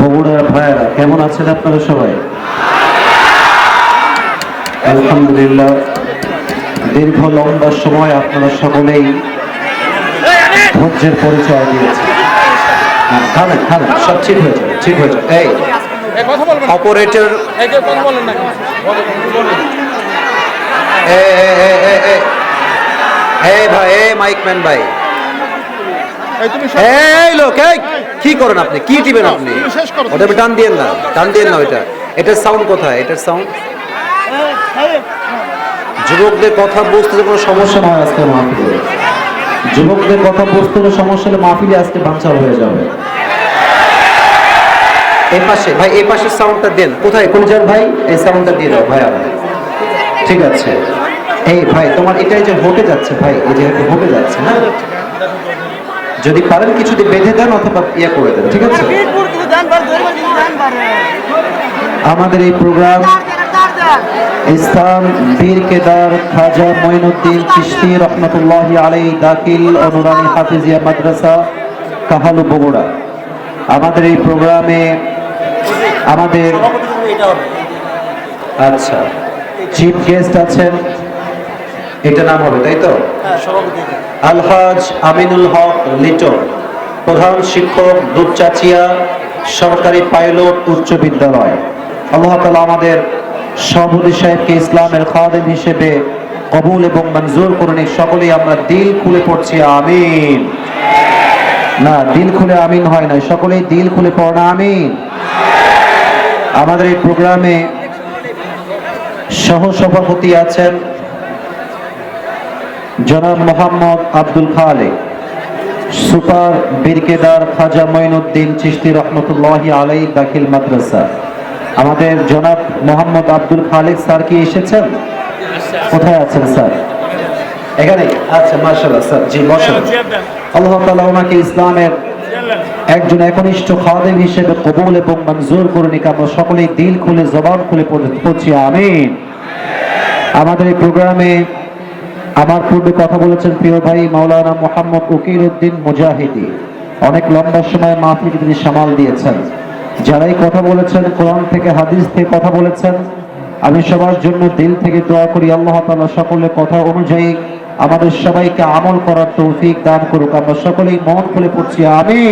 বগুড়ার ভাইয়েরা কেমন আছেন আপনারা সবাই? আলহামদুলিল্লাহ দীর্ঘ লম্বা সময় আপনারা সকলেই ধৈর্যের পরিচয় দিয়েছেন। খাবেন খাবেন সব ঠিক হয়ে যাবে ঠিক হয়ে যাবে। এই। অপারেটর ভাই এই মাইকম্যান ভাই। এই এই লোক এই কি করেন আপনি? কি টিবেন আপনি? ওটা টান দিয়েন না টান দিয়েন না ওইটা। এটার সাউন্ড কোথায়? এটার সাউন্ড যুবকদের কথা বুঝতে কোনো সমস্যা নয় আজকে মাহফিলে। যুবকদের কথা বুঝতে কোনো সমস্যা হলে মাহফিলে আজকে বাঞ্চাল হয়ে যাবে। এই পাশে ভাই এই পাশের সাউন্ডটা দেন। কোথায়? কোন যান ভাই এই সাউন্ডটা দিয়ে দাও ভাই ঠিক আছে। এই ভাই তোমার এটাই যে ভোটে যাচ্ছে ভাই এই যে ভোটে যাচ্ছে না? যদি পারেন কিছু বেঁধে দেন অথবা ইয়ে করে দেন, ঠিক আছে? আমাদের এই প্রোগ্রাম স্থান বীর কেদার খাজা মঈনুদ্দিন চিশতি রহমতুল্লাহ আলাই দাখিল অনুরানী হাফিজিয়া মাদ্রাসা, কাহালু বগুড়া। আমাদের এই প্রোগ্রামে আমাদের আচ্ছা চিফ গেস্ট আছেন এটা নাম হবে, তাই তো? আলহাজ আমিনুল হক লিটন, প্রধান শিক্ষক দুপচাচিয়া, সরকারি পাইলট উচ্চ বিদ্যালয়। আল্লাহ তালা আমাদের সভাপতি সাহেবকে ইসলামের খাদেম হিসেবে কবুল এবং মঞ্জুর করুন। সকলেই আমরা দিল খুলে পড়ছি, আমিন। না, দিল খুলে আমিন হয় না সকলেই দিল খুলে পড়া আমিন। আমাদের এই প্রোগ্রামে সহ সভাপতি আছেন জনাব মোহাম্মদ আব্দুল খালেক, সুপার বীরকেদার খাজা মঈনুদ্দিন চিশতি রহমতুল্লাহ আলাই দাখিল মাদ্রাসা। আমাদের জনাব মোহাম্মদ আব্দুল খালেক স্যার কি এসেছেন? কোথায় আছেন স্যার? এখানে? আচ্ছা মার্শাল্লাহ স্যার, জি, বসেন। আল্লাহ তাআলা ওনাকে ইসলামের একজন একনিষ্ঠ খাদেম হিসেবে কবুল এবং মঞ্জুর করুন। আমরা সকলেই দিল খুলে, জবান খুলে পড়- পড়ছি, আমিন। আমাদের এই প্রোগ্রামে আমার পূর্বে কথা বলেছেন প্রিয় ভাই মাওলানা মোহাম্মদ উকির উদ্দিন মুজাহিদি। অনেক লম্বা সময় মাহফিল তিনি সামাল দিয়েছেন। যারাই কথা বলেছেন, কোরআন থেকে, হাদিস থেকে কথা বলেছেন, আমি সবার জন্য দিল থেকে দোয়া করি, আল্লাহ তালা সকলের কথা অনুযায়ী আমাদের সবাইকে আমল করার তৌফিক দান করুক। আমরা সকলেই মন খুলে পড়ছি আমি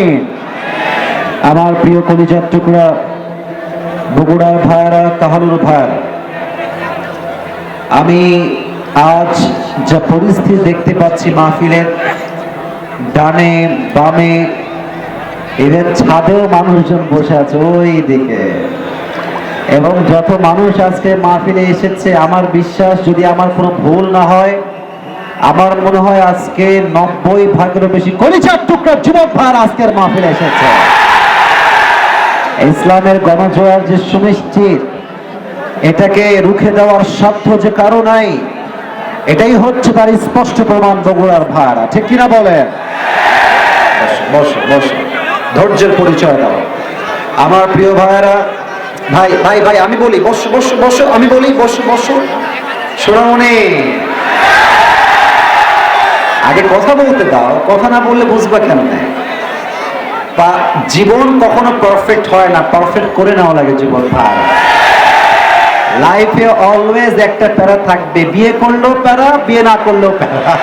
আমার প্রিয় কলিজার টুকরা, বগুড়ার ভাইয়ারা, কাহালুর ভাইয়ারা, আমি আজ যা পরিস্থিতি দেখতে পাচ্ছি মাহফিলের, ডানে, বামে, এদের ছাদেও মানুষজন বসে আছে ওই দিকে। এবং যত মানুষ আজকে মাহফিলে এসেছে, আমার বিশ্বাস যদি আমার কোনো ভুল না হয়, আমার মনে হয় আজকে নব্বই ভাগেরও বেশি কলিচার টুকরা যুবক ভার আজকের মাহফিলে এসেছে। ইসলামের গণজোয়ার যে সুনিশ্চিত, এটাকে রুখে দেওয়ার সাধ্য যে কারও নাই এটাই হচ্ছে তার স্পষ্ট প্রমাণ বগুড়ার ভাড়া। ঠিক কিনা বলেন? ধৈর্যের পরিচয় দাও। আমার প্রিয় ভাইয়েরা, ভাই ভাই ভাই, আমি বলি, বসো বসো বসো, আমি বলি, বসো বসো। শোনামনি আগে কথা বলতে দাও, কথা না বললে বুঝবা কেন জীবন কখনো পারফেক্ট হয় না পারফেক্ট করে নেওয়া লাগে জীবন ভাই লাইফে অলওয়েজ একটা প্যারা থাকবে। বিয়ে করলেও প্যারা, বিয়ে না করলেও প্যারা।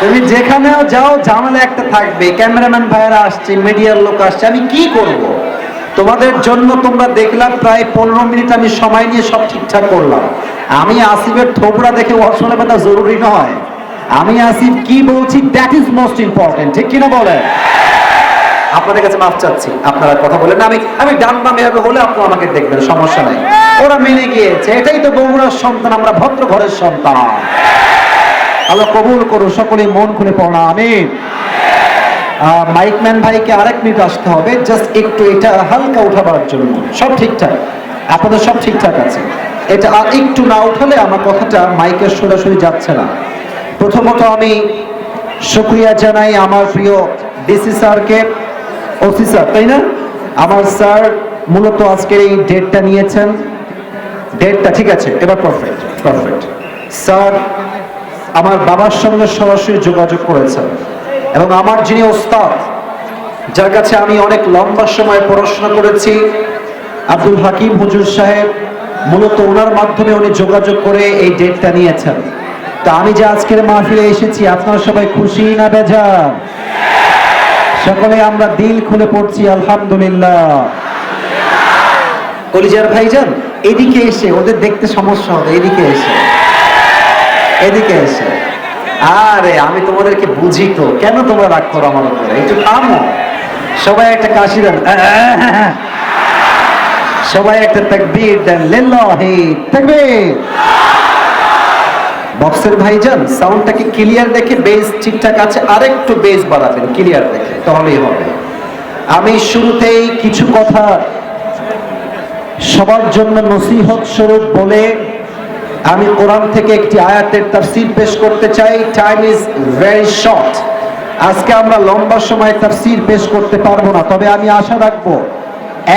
তুমি যেখানেও যাও, ঝামেলা একটা থাকবে। ক্যামেরাম্যান ভাইয়েরা আসছে, মিডিয়ার লোক আসছে। আমি কি করব। তোমাদের জন্য তোমরা দেখলাম, প্রায় পনেরো মিনিট আমি সময় নিয়ে সব ঠিকঠাক করলাম। আমি আসিফের থোবড়া দেখে অসলে ব্যথা জরুরি নয়। আমি আসিফ কি বলছি দ্যাট ইজ মোস্ট ইম্পর্টেন্ট ঠিক কিনা বলেন? আপনাদের কাছে মাফ চাচ্ছি। আপনারা কথা বলেন আমি আমি ডান বাম এভাবে হলে আপনারা আমাকে দেখবেন, সমস্যা নাই। ওরা মেনে গিয়েছে, এটাই তো বগুড়ার সন্তান, আমরা ভদ্র ঘরের সন্তান। আল্লাহ কবুল করুন সকলে মন খুলে পড়া আমি মাইকম্যান ভাইকে আরেক মিনিট আসতে হবে, জাস্ট একটু এটা হালকা উঠাবার জন্য। সব ঠিকঠাক? আপনাদের সব ঠিকঠাক আছে? এটা আর একটু না উঠালে আমার কথাটা মাইকের সরাসরি যাচ্ছে না। প্রথমত আমি শুক্রিয়া জানাই আমার প্রিয় ডিসি স্যারকে। স্যার তাই না? আমার স্যার মূলত আজকের এই ডেটটা নিয়েছেন। ডেটটা ঠিক আছে, এবার পারফেক্ট পারফেক্ট স্যার, আমার বাবার সঙ্গে সরাসরি যোগাযোগ করেছেন এবং আমার যিনি ওস্তাদ, যার কাছে আমি অনেক লম্বা সময় পড়াশোনা করেছি, আব্দুল হাকিম হুজুর সাহেব, মূলত ওনার মাধ্যমে উনি যোগাযোগ করে এই ডেটটা নিয়েছেন। তা আমি যে আজকের মাহফিলে এসেছি, আপনারা সবাই খুশি না বেজার? সকলে আমরা দিল খুলে পড়ছি, আলহামদুলিল্লাহ। কলিজার ভাইজান, এদিকে এসে, ওদের দেখতে সমস্যা হবে, এদিকে এসে। এদিকে এসে। আরে, আমি তোমাদেরকে বুঝি তো, কেন তোমরা রাগ করো আমার উপরে? একটু থামো। সবাই একটা কাশি দেন। সবাই একটা তাকবীর দেন। লিল্লাহি তাকবীর। বক্সের ভাইজান সাউন্ডটাকে ক্লিয়ার দেখে বেস ঠিকঠাক আছে? আরেকটু বেস বাড়াবেন ক্লিয়ার দেখে, তাহলেই হবে। আমি শুরুতেই কিছু কথা সবার জন্য নসিহত স্বরূপ বলে আমি কোরআন থেকে একটি আয়াতের তাফসীর পেশ করতে চাই। টাইম ইজ ভেরি শর্ট আজকে আমরা লম্বা সময় তাফসীর পেশ করতে পারব না, তবে আমি আশা রাখব,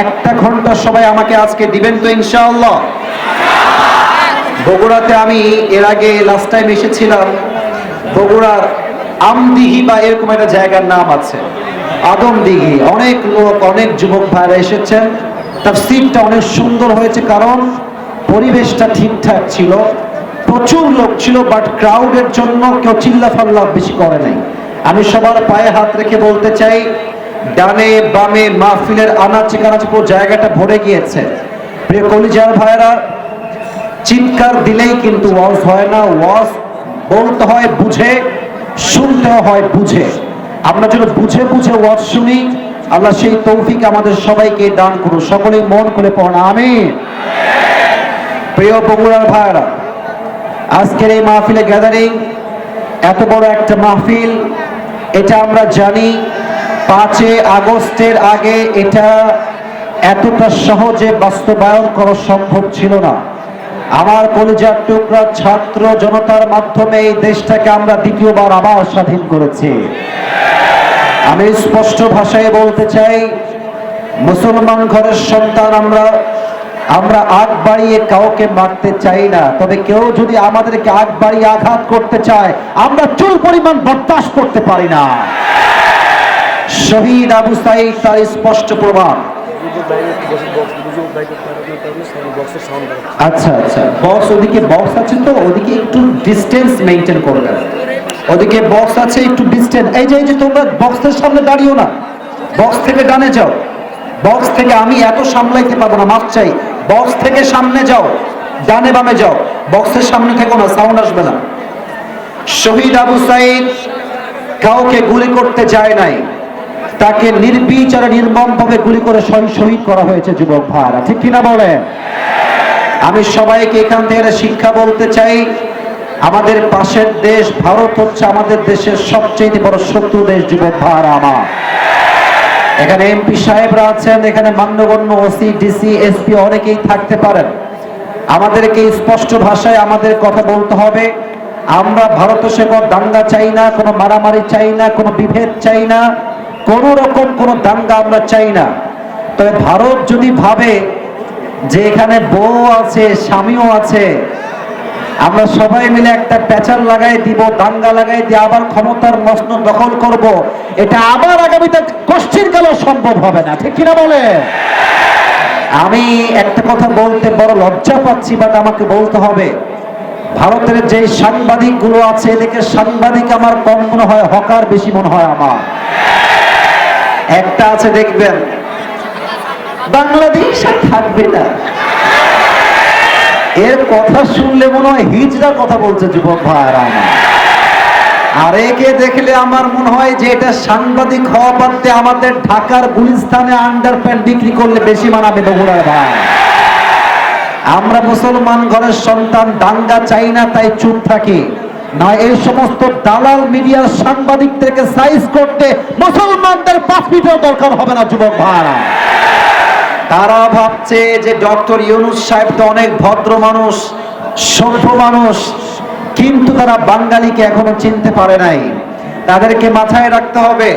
একটা ঘণ্টা সবাই আমাকে আজকে দিবেন তো ইনশাআল্লাহ। বগুড়াতে আমি এর আগে লাস্ট টাইম এসেছিলাম। বগুড়ার আমদিঘি বা এরকম একটা জায়গার নাম আছে। আদমদিঘি। অনেক লোক, অনেক যুবক ভাইরা এসেছেন। তার সিটটা অনেক সুন্দর হয়েছে কারণ পরিবেশটা ঠিকঠাক ছিল। প্রচুর লোক ছিল বাট ক্রাউডের জন্য কেউ চিল্লা ফাল্লা বেশি করে নাই। আমি সবার পায়ে হাত রেখে বলতে চাই, ডানে বামে মাহফিলের আনাচে কানাচে পুরো জায়গাটা ভরে গিয়েছে। প্রিয় কলিজার ভাইরা চিৎকার দিলেই কিন্তু ওয়াজ হয় না ওয়াজ বলতে হয় বুঝে শুনতে হয় বুঝে। আমরা যেন বুঝে বুঝে ওয়াজ শুনি, আল্লাহ সেই তৌফিক আমাদের সবাইকে দান করুন। সকলেই মন করে পড়া আমি প্রিয় বগুড়ার ভাইরা আজকের এই মাহফিলে গ্যাদারিং এত বড় একটা মাহফিল, এটা আমরা জানি পাঁচে আগস্টের আগে এটা এতটা সহজে বাস্তবায়ন করা সম্ভব ছিল না। আমার কলিজার টুকরা ছাত্র জনতার মাধ্যমে এই দেশটাকে আমরা দ্বিতীয়বার আবার স্বাধীন করেছি। আমি স্পষ্ট ভাষায় বলতে চাই, মুসলমান ঘরের সন্তান আমরা আমরা আগ বাড়িয়ে কাউকে মারতে চাই না। তবে কেউ যদি আমাদেরকে আগ বাড়িয়ে আঘাত করতে চায়, আমরা চুল পরিমাণ বরদাস্ত করতে পারি না। শহীদ আবু সাইদ তার স্পষ্ট প্রমাণ। আচ্ছা আচ্ছা। বক্স ওদিকে বক্স আছে তো? ওদিকে একটু ডিস্টেন্স মেনটেন করবেন ওদিকে বক্স আছে, একটু এই যে এই যে তোমরা বক্সের সামনে দাঁড়িও না। বক্স থেকে ডানে যাও। বক্স থেকে আমি এত সামলাইতে পারব না মাপ চাই। বক্স থেকে সামনে যাও। ডানে বামে যাও। বক্সের সামনে থেকো না সাউন্ড আসবে না। শহীদ আবু সাইদ কাউকে গুলি করতে যায় নাই। তাকে নির্বিচারে নির্মমভাবে গুলি করে শহীদ করা হয়েছে যুবক ভাইরা। ঠিক কিনা বলে আমি সবাইকে এখান থেকে শিক্ষা বলতে চাই, আমাদের পাশের দেশ ভারত হচ্ছে আমাদের দেশের সবচেয়ে বড় শত্রু দেশ যুবক ভাইরা আমার। এখানে এমপি সাহেবরা আছেন, এখানে মান্যগণ্য ওসি, ডিসি, এসপি অনেকেই থাকতে পারেন। আমাদেরকে স্পষ্ট ভাষায় আমাদের কথা বলতে হবে, আমরা ভারত সেবক দাঙ্গা চাই না, কোনো মারামারি চাই না, কোনো বিভেদ চাই না। কোন রকম কোনো দাঙ্গা আমরা চাই না। তবে ভারত যদি ভাবে যে এখানে বউ আছে, স্বামীও আছে, আমরা সবাই মিলে একটা প্যাচার লাগাই দিব, দাঙ্গা লাগাই দিয়ে আবার ক্ষমতার মস্ন দখল করব, এটা আবার আগামীতে কষ্টের কালেও সম্ভব হবে না। ঠিক কিনা বলে? আমি একটা কথা বলতে বড় লজ্জা পাচ্ছি বাট আমাকে বলতে হবে, ভারতের যে সাংবাদিকগুলো আছে এদিকে সাংবাদিক আমার কম মনে হয়, হকার বেশি মনে হয় আমার। একটা আছে দেখবেন, বাংলাদেশ আর থাকবে না। এর কথা শুনলে মনে হয় হিজড়ার কথা বলছে যুবক ভাইরা আর একে দেখলে আমার মনে হয় যে এটা সাংবাদিক হওয়া বাদে আমাদের ঢাকার গুলিস্তানে আন্ডার প্যান্ট বিক্রি করলে বেশি মানাবে বগুড়ার ভাই। আমরা মুসলমান ঘরের সন্তান, দাঙ্গা চাই না, তাই চুপ থাকি। না, এই সমস্ত দালাল মিডিয়ার সাংবাদিকদেরকে সাইজ করতে মুসলমানদের পাঁচ মিটার দরকার হবে না, যুবক ভাইরা। তারা ভাবছে যে ডক্টর ইউনুস সাহেব তো অনেক ভদ্র মানুষ, সভ্য মানুষ, কিন্তু তারা বাঙালিকে এখনও চিনতে পারে নাই। তাদেরকে মাথায় রাখতে হবে,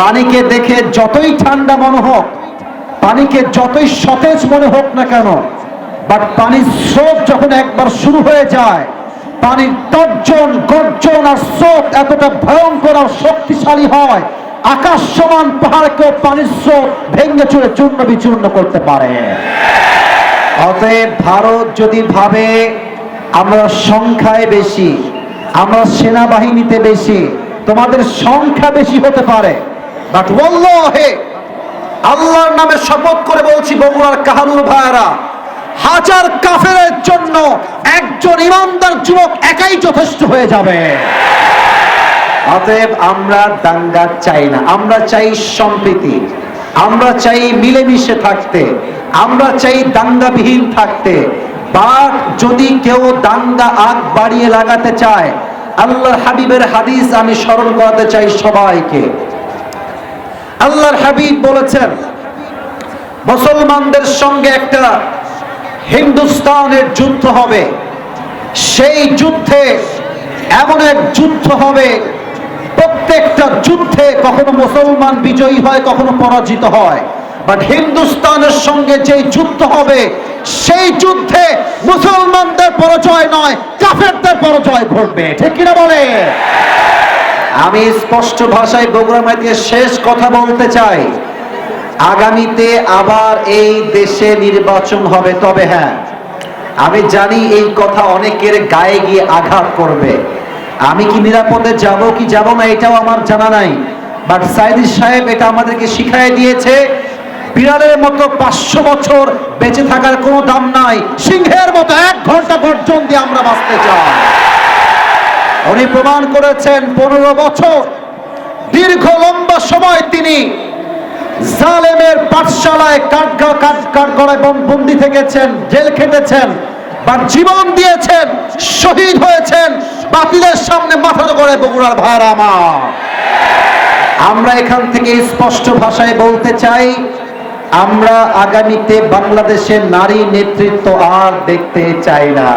পানিকে দেখে যতই ঠান্ডা মনে হোক, পানিকে যতই সতেজ মনে হোক না কেন বাট পানির স্রোত যখন একবার শুরু হয়ে যায় পানির তর্জন, গর্জন আর স্রোত এতটা ভয়ঙ্কর আর শক্তিশালী হয়। আকাশ সমান পাহাড়কেও পানির স্রোত ভেঙে চুরে চূর্ণ বিচূর্ণ করতে পারে। অতএব ভারত যদি ভাবে আমরা সংখ্যায় বেশি, আমরা সেনাবাহিনীতে বেশি, তোমাদের সংখ্যা বেশি হতে পারে। বাট হে আল্লাহর নামে শপথ করে বলছি বগুড়ার কাহানুর ভাইরা হাজার কাফেরের জন্য একজন ইমানদার যুবক একাই যথেষ্ট হয়ে যাবে। অতএব আমরা দাঙ্গা চাই না। আমরা চাই সম্প্রীতি। আমরা চাই মিলেমিশে থাকতে। আমরা চাই দাঙ্গাবিহীন থাকতে। বাট যদি কেউ দাঙ্গা আগ বাড়িয়ে লাগাতে চায়, আল্লাহর হাবিবের হাদিস আমি স্মরণ করাতে চাই সবাইকে। আল্লাহর হাবিব বলেছেন, মুসলমানদের সঙ্গে একটা হিন্দুস্তানের যুদ্ধ হবে। সেই যুদ্ধে এমন এক যুদ্ধ হবে, প্রত্যেকটা যুদ্ধে কখনো মুসলমান বিজয়ী হয়, কখনো পরাজিত হয়। বাট হিন্দুস্তানের সঙ্গে যে যুদ্ধ হবে, সেই যুদ্ধে মুসলমানদের পরাজয় নয়, কাফেরদের পরাজয় ঘটবে। ঠিক কিনা বলে? আমি স্পষ্ট ভাষায় বগুড়া শেষ কথা বলতে চাই। আগামীতে আবার এই দেশে নির্বাচন হবে, তবে হ্যাঁ আমি জানি এই কথা অনেকের গায়ে গিয়ে আঘাত করবে। আমি কি নিরাপদে যাব, কি যাব না, এটাও আমার জানা নাই। বাট সাইদি সাহেব এটা আমাদেরকে শিখাই দিয়েছে, বিড়ালের মতো পাঁচশো বছর বেঁচে থাকার কোনো দাম নাই, সিংহের মতো এক ঘণ্টা দিয়ে আমরা বাঁচতে চাই। উনি প্রমাণ করেছেন, পনেরো বছর, দীর্ঘ লম্বা সময় তিনি জালেমের পাঠশালায় কাঠগা কাঠ কাঠগড়ায় বন্দি থেকেছেন, জেল খেটেছেন, বা জীবন দিয়েছেন, শহীদ হয়েছেন, বাতিলের সামনে মাথা করে বগুড়ার ভাইরা আমার। আমরা এখান থেকে স্পষ্ট ভাষায় বলতে চাই, আমরা আগামীতে বাংলাদেশের নারী নেতৃত্ব আর দেখতে চাই না।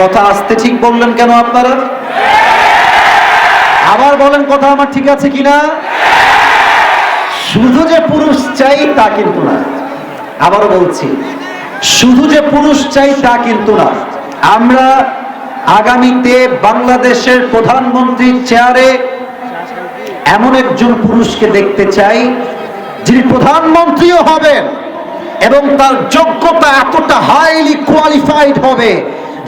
কথা আসতে ঠিক বললেন কেন আপনারা? আবার বলেন কথা আমার ঠিক আছে কিনা? শুধু যে পুরুষ চাই তা কিন্তু না। আবারও বলছি, শুধু যে পুরুষ চাই তা কিন্তু না। আমরা আগামীতে বাংলাদেশের প্রধানমন্ত্রীর চেয়ারে এমন একজন পুরুষকে দেখতে চাই, যিনি প্রধানমন্ত্রীও হবেন এবং তার যোগ্যতা এতটা হাইলি কোয়ালিফাইড হবে,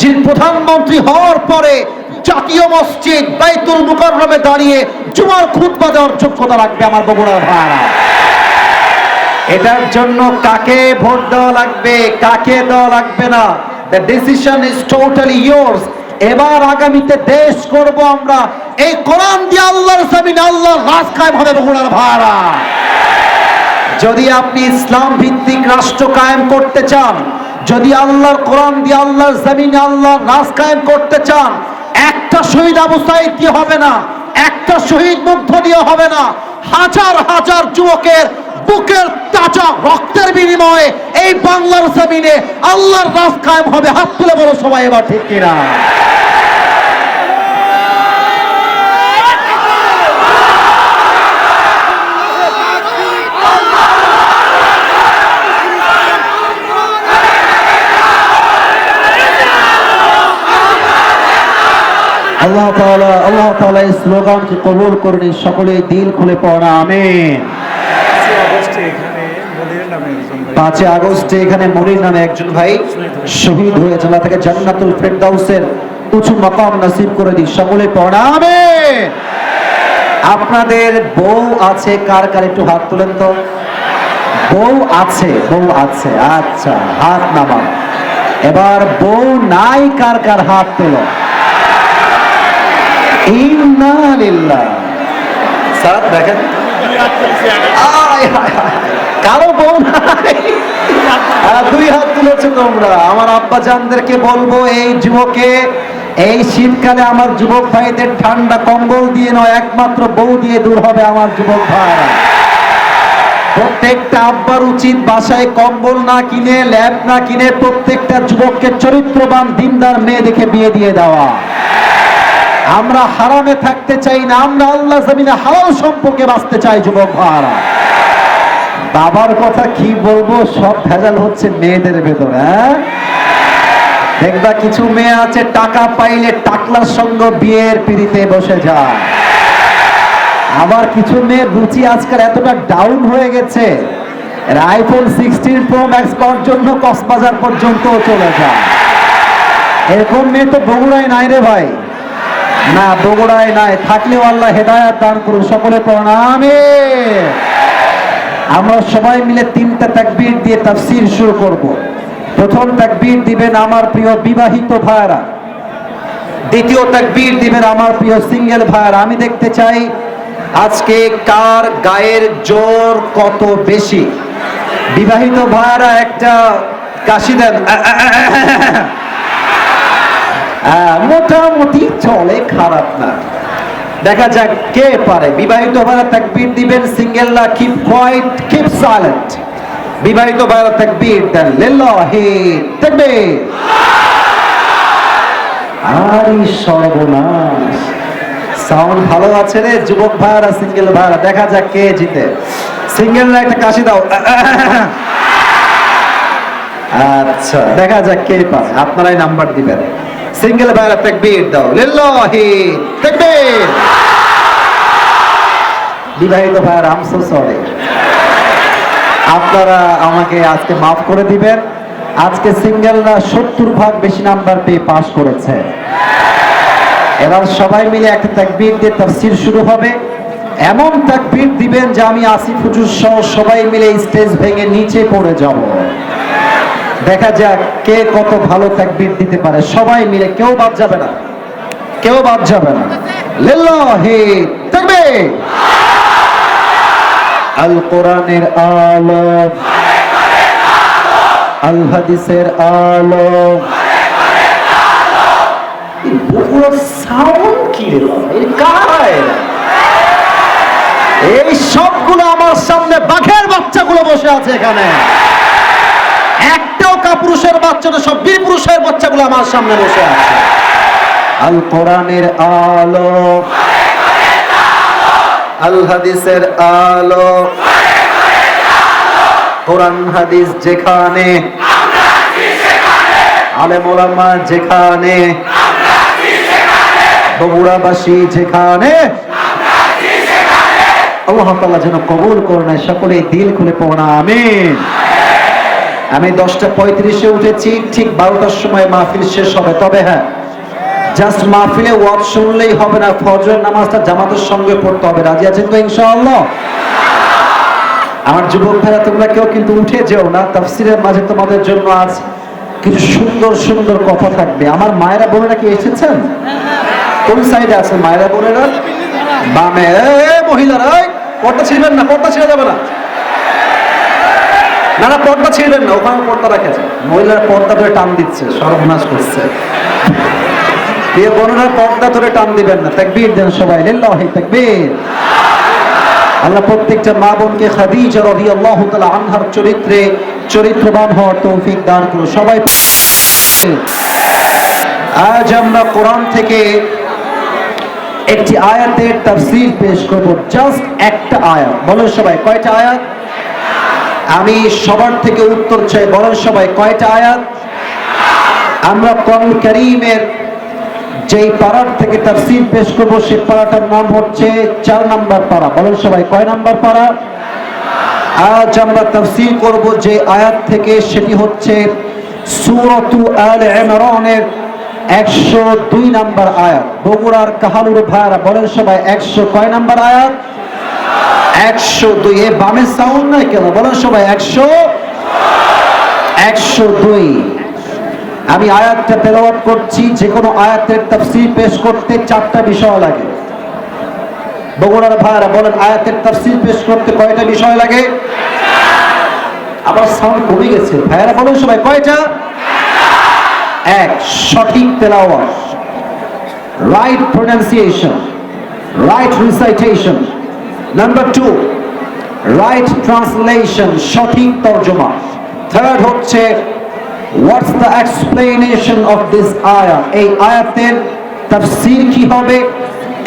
যিনি প্রধানমন্ত্রী হওয়ার পরে জাতীয় মসজিদ বাইতুল মুকাররমে দাঁড়িয়ে জুমার খুতবা দেওয়ার যোগ্যতা রাখবে আমার বগুড়ার ভাড়া এটার জন্য কাকে ভোট দেওয়া লাগবে, কাকে দেওয়া লাগবে না? The decision is totally yours এবার আগামীতে দেশ করব আমরা। এই কোরআন দিয়ে আল্লাহর জমিন, আল্লাহর রাজ কায়েম হবে বগুড়ার ভাড়া যদি আপনি ইসলাম ভিত্তিক রাষ্ট্র কায়েম করতে চান, যদি আল্লাহর কোরআন দিয়ে আল্লাহর জমিনে, আল্লাহর রাজ কায়েম করতে চান একটা শহীদ অবস্থায় সাইদ দিয়ে হবে না, একটা শহীদ মুগ্ধ দিয়ে হবে না। হাজার হাজার যুবকের বুকের তাজা রক্তের বিনিময়ে এই বাংলার জমিনে আল্লাহর রাজ কায়েম হবে। হাত তুলে বলো সবাই এবার ঠিক কিনা? আল্লাহ তাআলা আল্লাহ তাআলা এই স্লোগানকে কবুল করুন সকলে দিল খুলে পড়া আমিন। পাঁচই আগস্টে এখানে মনির নামে একজন ভাই। শহীদ হয়েছে আল্লাহ তাকে জান্নাতুল ফেরদাউসের উঁচু মাকাম নসিব করে দিই সকলে পড়া আমিন। আপনাদের বউ আছে কার কার একটু হাত তুলেন তো? বউ আছে বউ আছে আচ্ছা হাত নামা এবার বউ নাই কার কার হাত তোলো? হায় আমার আব্বা জানদেরকে বলব, এই যুবকে, এই শীতকালে আমার যুবক ভাইদের ঠান্ডা কম্বল দিয়ে নয়, একমাত্র বউ দিয়ে দূর হবে আমার যুবক ভাইরা প্রত্যেকটা আব্বার উচিত বাসায় কম্বল না কিনে, ল্যাব না কিনে প্রত্যেকটা যুবককে চরিত্রবান, দিনদার মেয়ে দেখে বিয়ে দিয়ে দেওয়া। আমরা হারামে থাকতে চাই না, আমরা আল্লাহ জমিনে হালাল সম্পর্কে বাঁচতে চাই, যুবক ভাইরা বাবার কথা কি বলব? সব ভেজাল হচ্ছে মেয়েদের ভেতর হ্যাঁ? দেখবা কিছু মেয়ে আছে, টাকা পাইলে টাকলার সঙ্গে বিয়ের পিড়িতে বসে যায়। আবার কিছু মেয়ে রুচি আজকাল এতটা ডাউন হয়ে গেছে iPhone sixteen pro max power জন্য কক্সবাজার পর্যন্ত চলে যায়। এরকম মেয়ে তো বগুড়ায় নাই রে ভাই। না বগুড়ায় নাই থাকলেও আল্লাহ হেদায়াত দান করুন, সকলে প্রণামে আমরা সবাই মিলে তিনটা তাকবীর দিয়ে তাফসীর শুরু করব। প্রথম তাকবীর দিবেন আমার প্রিয় বিবাহিত ভাইরা। দ্বিতীয় তাকবীর দিবেন আমার প্রিয় সিঙ্গেল ভাইরা। আমি দেখতে চাই আজকে কার গায়ের জোর কত বেশি? বিবাহিত ভাইরা একটা কাশি দেন। মোটামুটি চলে, খারাপ না। দেখা যাক কে পারে। বিবাহিত ভাইরা তাকবীর দিবেন সিঙ্গেলরা কিপ কোয়াইট কিপ সাইলেন্ট বিবাহিত ভাইরা তাকবীর দেন, লিল্লাহি তাকবীর। আরে সর্বনাশ। সাউন্ড ভালো আছে রে, যুবক ভাইরা সিঙ্গেল ভাইরা দেখা যাক কে জিতে। সিঙ্গেলরা একটা কাশি দাও। আচ্ছা দেখা যাক কে পারে আপনারাই নাম্বার দিবেন। সিঙ্গেল ভাইরা তাকবীর দাও। লিল্লাহি তাকবীর বিবাহিত ভাইরা আম সো সরি আপনারা আমাকে আজকে মাফ করে দিবেন। আজকে সিঙ্গেলরা সত্তর ভাগ বেশি নাম্বার পেয়ে পাশ করেছে। এবার সবাই মিলে একটা তাকবীর দিয়ে তাফসীর শুরু হবে। এমন তাকবীর দিবেন যে আমি আসিফ হুজুর সহ সবাই মিলে স্টেজ ভেঙে নিচে পড়ে যাব। দেখা যাক কে কত ভালো তাকবীর দিতে পারে? সবাই মিলে কেউ বাদ যাবে না। কেউ বাদ যাবে না। লিল্লাহি তাকবীর। আল কোরআনের আলো। আল হাদিসের আলো। সাউন্ড কি? এই সবগুলো আমার সামনে বাঘের বাচ্চাগুলো বসে আছে এখানে। একটাও কাপুরুষের বাচ্চা না সব বীর পুরুষের বাচ্চাগুলো আমার সামনে বসে আছে। আল কোরআনের আলো। আল হাদিসের আলো। কোরআন হাদিস যেখানে। আলেম ওলামা যেখানে। বগুড়াবাসী যেখানে। আল্লাহ তাআলা যেন কবুল করুন সকলে দিল খুলে পড়া, আমিন। আমি দশটা পঁয়ত্রিশে উঠেছি, ঠিক বারোটার সময় মাহফিল শেষ হবে। তবে হ্যাঁ জাস্ট মাহফিলে ওয়াজ শুনলেই হবে না, ফজরের নামাজটা জামাতের সঙ্গে পড়তে হবে। রাজি আছেন তো ইনশাআল্লাহ? আমার যুবক ভাইরা, তোমরা কেউ কিন্তু উঠে যেও না, তাফসিরের মাঝে তোমাদের জন্য আজ কিছু সুন্দর সুন্দর কথা থাকবে। আমার মায়েরা বোনেরা কি এসেছেন? কোন সাইডে আছে মায়েরা বোনেরা? বামে মহিলারা পর্দা ছিড়বেন না, পর্দা ছিঁড়ে যাবে না। না না পর্দা ছিঁড়বেন না ওখানে পর্দা রাখেছে। মহিলারা পর্দা ধরে টান দিচ্ছে, সর্বনাশ করছে। বোনেরা, পর্দা ধরে টান দিবেন না। তাকবীর দেন সবাই, লিল্লাহি তাকবীর। আল্লাহ প্রত্যেকটা মা বোনকে খাদিজা রাদিয়াল্লাহু তাআলা আনহার চরিত্রে চরিত্রবান হওয়ার তৌফিক দান করুন। সবাই আজ আমরা কোরআন থেকে একটি আয়াতের তাফসীর পেশ করব। জাস্ট একটা আয়াত। বলো সবাই, কয়টা আয়াত? আমি সবার থেকে উত্তর চাই, বলেন সবাই, কয়টা আয়াত? আমরা কোরআন কারীমের যেই পাড়ার থেকে তাফসীর পেশ করব সেই পাড়াটার নাম হচ্ছে চার নাম্বার পাড়া। বলেন সবাই, কয় নাম্বার পাড়া? আজ আমরা তাফসীর করব যে আয়াত থেকে, সেটি হচ্ছে সূরাতু আল ইমরানের একশো দুই নাম্বার আয়াত। বগুড়ার কাহালুর ভাইয়ারা, বলেন সবাই, একশো কয় নাম্বার আয়াত? একশো দুই, এ বামে সাউন্ড নাই কেন? বলেন সবাই, একশো একশো দুই। আমি আয়াতটা তেলাওয়াত করছি যে কোনো আয়াতের তাফসীর পেশ করতে চারটা বিষয় লাগে। বগুড়ার ভাইয়ারা বলেন, আয়াতের তাফসীর পেশ করতে কয়টা বিষয় লাগে? আবার সাউন্ড কমে গেছে। ভাইয়ারা বলেন সবাই, কয়টা? এক, সঠিক তেলাওয়াত। Right pronunciation right recitation number two right translation সঠিক তর্জমা। থার্ড হচ্ছে what's the explanation of this আয়াত এই আয়াতের তাফসীর কি হবে?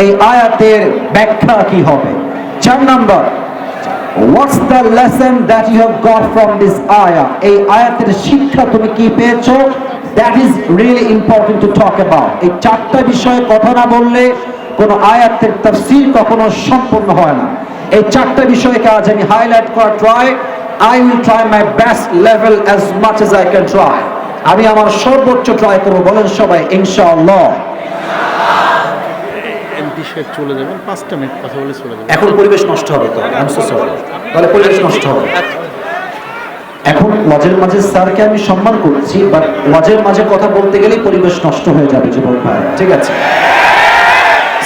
এই আয়াতের ব্যাখ্যা কি হবে? চার number what's the lesson that you have got from this আয়া এই আয়াতের শিক্ষা তুমি কি পেয়েছ? That is really important to talk about এই চারটা বিষয়ে কথা না বললে কোন আয়াতের তাফসীর কখনো সম্পূর্ণ হয় না। এই চারটা বিষয়কে আজ আমি হাইলাইট করা try I will try my best level as much as I can try আমি আমার সর্বোচ্চ ট্রাই করব বলেন সবাই ইনশাআল্লাহ। চলে যাবেন পাঁচটা মিনিট কথা বলে চলে যাবেন। এখন পরিবেশ নষ্ট হবে তো. তাহলে পরিবেশ নষ্ট হবে। এখন ওয়াজের মাঝে স্যারকে আমি সম্মান করছি বাট ওয়াজের মাঝে কথা বলতে গেলেই পরিবেশ নষ্ট হয়ে যাবে যুবক ভাই ঠিক আছে?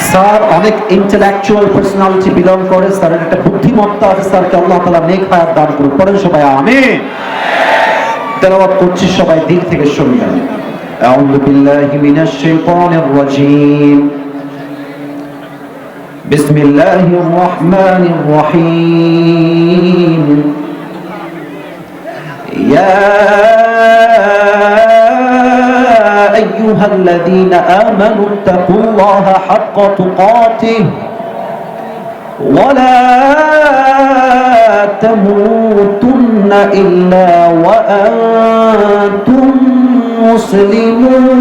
স্যার অনেক ইন্টেলেকচুয়াল পার্সোনালিটি বিলং করে স্যারের একটা বুদ্ধিমত্তা আছে স্যারকে আল্লাহ তাআলা নেক হায়াত দান করুন পড়েন সবাই আমিন তেলাওয়াত করছি সবাই দিক থেকে শুনবেন আউযু বিল্লাহি মিনাশ শাইতানির রাজীম بسم الله الرحمن الرحيم يا أيها الذين آمنوا اتقوا الله حق تقاته ولا تموتن إلا وأنتم مسلمون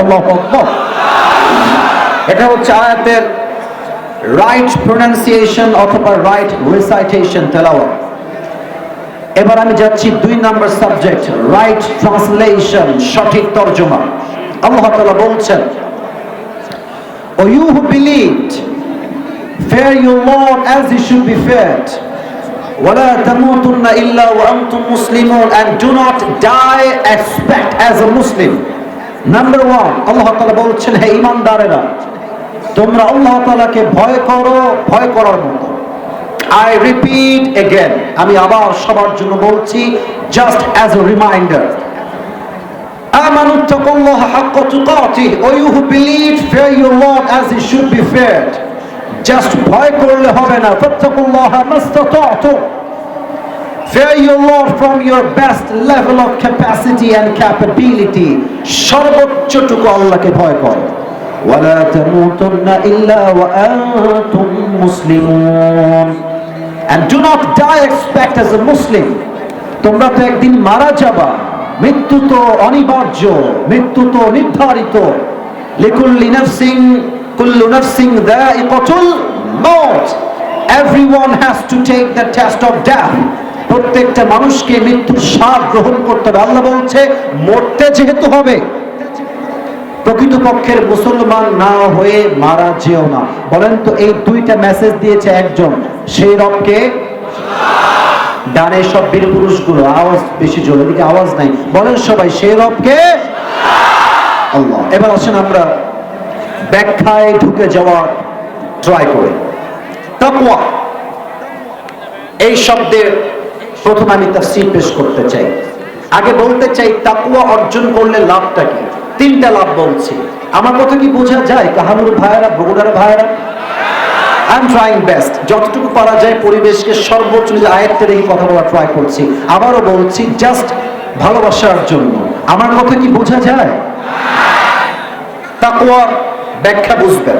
الله أكبر এটা হচ্ছে আয়াতের রাইট প্রোনাউন্সিয়েশন অথবা রাইট রিসাইটেশন তেলাওয়াত এবার আমি যাচ্ছি দুই নাম্বার সাবজেক্ট রাইট ট্রান্সলেশন সঠিক তর্জমা আল্লাহ তাআলা বলছেন O you who believed, fear your Lord as he should be feared. ولا تموتن إلا وأنتم مسلمون and do not die expect as a Muslim. Number one, আল্লাহ তাআলা বলছেন হে ইমানদারেরা তোমরা আল্লাহ তাআলাকে ভয় করো ভয় করার মতো আই রিপিট এগেন আমি আবার সবার জন্য বলছি just as a reminder آمنوا اتقوا الله حق تقاته or you who believe fear your Lord as he should be feared just ভয় করলে হবে না فاتقوا الله ما استطعتم Fear your Lord from your best level of capacity and capability সর্বোচ্চটুকু আল্লাহকে ভয় করো ولا تموتن إلا وأنتم مسلمون and do not die expect as a Muslim. তোমরা তো একদিন মারা যাবা। মৃত্যু তো অনিবার্য, মৃত্যু তো নির্ধারিত। লিকুল্লি নাফসিং কুল্লু নাফসিং দাইকাতুল মউত। Everyone has to take the test of death প্রত্যেকটা মানুষকে মৃত্যুর স্বাদ গ্রহণ করতে হবে। আল্লাহ বলছে, মরতে যেহেতু হবে। প্রকৃতপক্ষের মুসলমান না হয়ে মারা যেও না। বলেন তো এই দুইটা মেসেজ দিয়েছে একজন, সেই রবকে? ডানে সব বীর পুরুষগুলো, আওয়াজ বেশি জোরে দিকে আওয়াজ নাই। বলেন সবাই, সেই রবকে? এবার আসেন আমরা ব্যাখ্যায় ঢুকে যাওয়ার ট্রাই করি। তাকওয়া। এই শব্দের প্রথম আমি তাফসীর পেশ করতে চাই। আগে বলতে চাই, তাকওয়া অর্জন করলে লাভটা কি? তিনটা লাভ বলছি। আমার কথা কি বোঝা যায়? কাহানুর ভাইয়েরা, বগুড়ার ভাইয়েরা? আই এম ট্রাইং বেস্ট যতটুকু পারা যায় পরিবেশকে সর্বোচ্চ নিজের আয়ত্তে রেখে কথা বলা ট্রাই করছি। আবারও বলছি জাস্ট ভালোবাসার জন্য। আমার কথা কি বোঝা যায়? তাকুয়া ব্যাখ্যা বুঝবেন।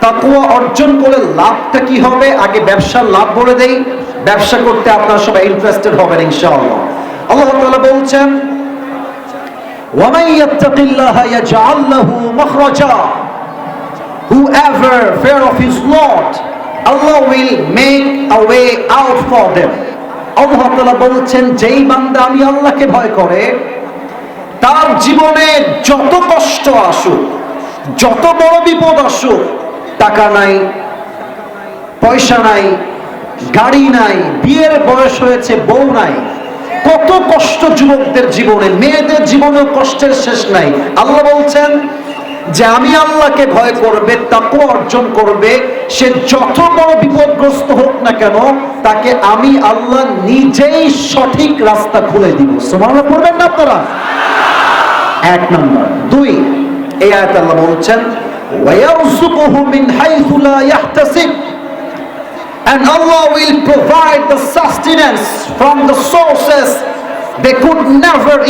তাকুয়া অর্জন করে লাভটা কি হবে? আগে ব্যবসার লাভ বলে দেই। ব্যবসা করতে আপনারা সবাই ইন্টারেস্টেড হবেন, ইনশাআল্লাহ। আল্লাহ তাআলা বলছেন ومن يتق الله يجعل له مخرجا whoever fear of his Lord Allah will make a way out for them আল্লাহ তাআলা বলছেন যেই বান্দা আমি আল্লাহকে ভয় করে তার জীবনে যত কষ্ট আসুক যত বড় বিপদ আসুক টাকা নাই পয়সা নাই গাড়ি নাই বিয়ের বয়স হয়েছে বউ নাই কত কষ্ট যুবকদের জীবনে, মেয়েদের জীবনে কষ্টের শেষ নাই। আল্লাহ বলছেন যে আমি আল্লাহকে ভয় করবে তাকে অর্জন করবে, সে যত বড় বিপদগ্রস্ত হোক না কেন, তাকে আমি আল্লাহ নিজেই সঠিক রাস্তা খুলে দিব। সোমানা করবেন না আপনারা? এক নম্বর। দুই, এই আয়াত আল্লাহ বলছেন ওয়ায়ারসুকুহু মিন হাইসু লা ইয়াহতাসিব। And Allah will provide the sustenance from the sources they could never